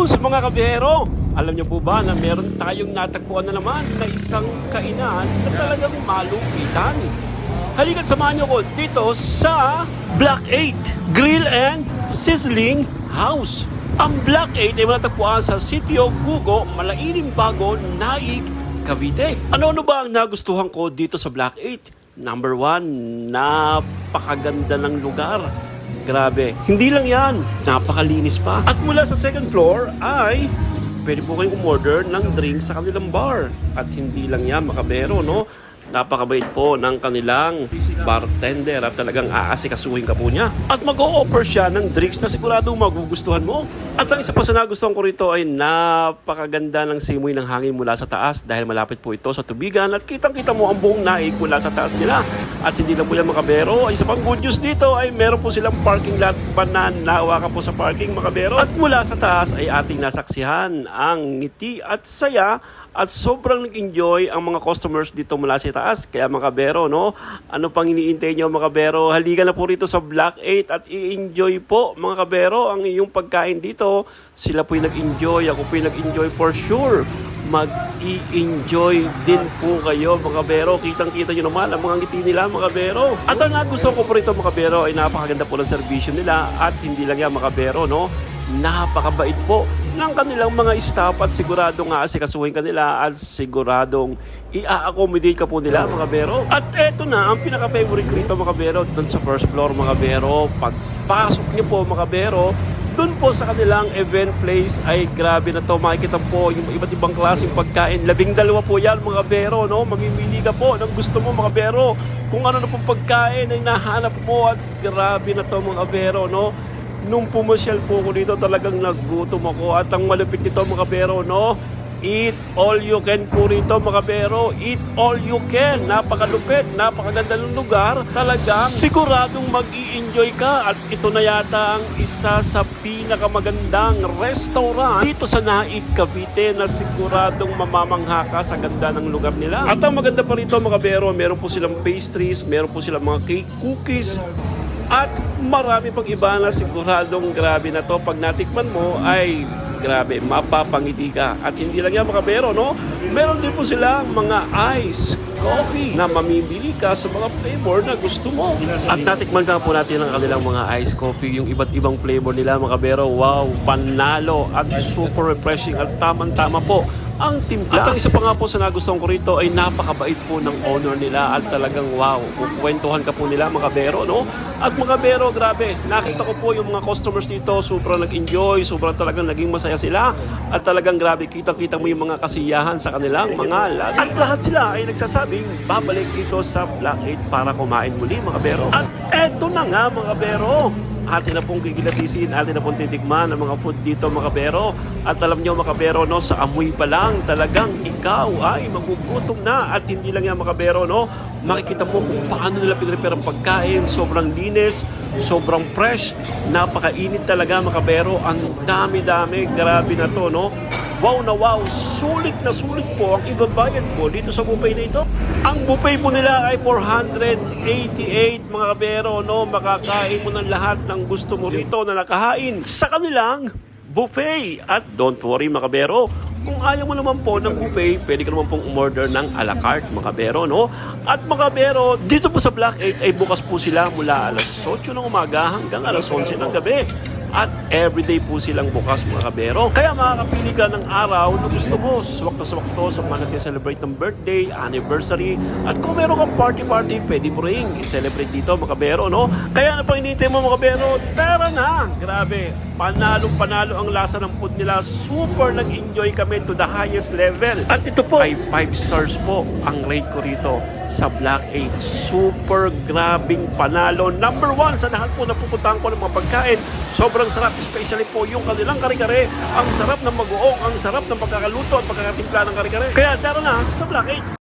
news mga kabihero! Alam niyo po ba na meron tayong natagpuan na naman na isang kainan na talagang malupitan? Halika't samahan niyo ko dito sa Black 8 Grill and Sizzling House. Ang Black 8 ay matatagpuan sa Sitio Gugo, Malairing Bago, Naig, Cavite. Ano-ano ba ang nagustuhan ko dito sa Black 8? Number one, napakaganda ng lugar. Grabe. Hindi lang yan, napakalinis pa. At mula sa second floor ay pwede po kayong umorder ng drinks sa kanilang bar. At hindi lang yan, makabero, no? Napakabait po ng kanilang bartender at talagang aasikasuhin ka po niya. At mag-o-offer siya ng drinks na siguradong magugustuhan mo. At ang isa pa sa nagustuhan ko rito ay napakaganda ng simoy ng hangin mula sa taas dahil malapit po ito sa tubigan at kitang-kita mo ang buong naig mula sa taas nila. At hindi lang po yan makabero. Ay isa pang good news dito ay meron po silang parking lot pananawa ka po sa parking makabero. At mula sa taas ay ating nasaksihan ang ngiti at saya at sobrang nag-enjoy ang mga customers dito mula sa taas. Kaya mga kabero, no? Ano pang iniintay nyo mga kabero? Halika na po rito sa Black 8 at i-enjoy po mga kabero ang iyong pagkain dito. Sila po'y nag-enjoy, ako po'y nag-enjoy for sure. Mag-i-enjoy din po kayo mga kabero. Kitang-kita nyo naman ang mga ngiti nila mga kabero. At ang nagustuhan ko po rito mga kabero ay napakaganda po ng servisyo nila at hindi lang yan mga kabero, no? Napakabait po ng kanilang mga staff at sigurado nga asikasuhin kanila at siguradong i-accommodate ka po nila mga bero. At eto na ang pinaka-favorite ko rito mga bero doon sa first floor mga bero. Pagpasok niyo po mga bero, doon po sa kanilang event place ay grabe na to. Makikita po yung iba't ibang klaseng pagkain. Labing dalawa po yan mga bero. No? Mamimili ka po ng gusto mo mga bero. Kung ano na pong pagkain ay nahanap mo at grabe na to mga bero. No? Nung pumasyal po ko dito talagang nagutom ako. At ang malupit nito mga bero no? Eat all you can po rito mga bero. Eat all you can. Napakalupit, napakaganda ng lugar. Talagang siguradong mag enjoy ka. At ito na yata ang isa sa pinakamagandang restaurant Dito sa Naig, Cavite Na siguradong mamamangha ka sa ganda ng lugar nila. At ang maganda pa rito mga bero Meron po silang pastries Meron po silang mga cake, cookies at marami pang iba na siguradong grabe na to. Pag natikman mo ay grabe, mapapangiti ka. At hindi lang yan mga bero, no? Meron din po sila mga ice coffee na mamimili ka sa mga flavor na gusto mo. At natikman ka po natin ang kanilang mga ice coffee, yung iba't ibang flavor nila mga bero. Wow, panalo at super refreshing at tamang-tama po ang timpla. At ang isa pa nga po sa nagustuhan ko rito ay napakabait po ng owner nila at talagang wow, kukwentuhan ka po nila mga bero, no? At mga bero, grabe, nakita ko po yung mga customers dito, sobrang nag-enjoy, sobrang talagang naging masaya sila at talagang grabe, kitang-kita mo yung mga kasiyahan sa kanilang mga lagi. At lahat sila ay nagsasabing babalik dito sa Black 8 para kumain muli mga bero. At eto na nga mga bero, atin na pong gigilatisin, atin na pong titigman ang mga food dito mga bero. At alam nyo mga bero, no, sa amoy pa lang talagang ikaw ay magugutom na. At hindi lang yan mga bero, no, makikita mo kung paano nila pinrepare ang pagkain. Sobrang linis, sobrang fresh, napakainit talaga mga bero. Ang dami-dami, grabe na to, no. Wow na wow, sulit na sulit po ang ibabayad mo dito sa buffet na ito. Ang buffet po nila ay 488 mga kabero, no? Makakain mo ng lahat ng gusto mo rito na nakahain sa kanilang buffet. At don't worry mga kabero, kung ayaw mo naman po ng buffet, pwede ka naman pong umorder ng a la carte mga kabero, no? At mga kabero, dito po sa Black 8 ay bukas po sila mula alas 8 ng umaga hanggang alas 11 ng gabi at everyday po silang bukas mga kabero. Kaya makakapili ka ng araw na gusto mo. Swak na swak to sa mga nag-celebrate ng birthday, anniversary, at kung meron kang party-party, pwede mo rin i-celebrate dito mga kabero, no? Kaya na pang inintay mo mga kabero, tara na! Grabe, panalong-panalo ang lasa ng food nila. Super nag-enjoy kami to the highest level. At ito po ay 5 stars po ang rate ko rito sa Black 8. Super grabing panalo. Number 1 sa lahat po na pupuntahan ko ng mga pagkain. Sobrang sarap, especially po yung kanilang kare-kare. Ang sarap ng mag-uong, ang sarap ng pagkakaluto at pagkakatimpla ng kare-kare. Kaya tara na sa Black 8.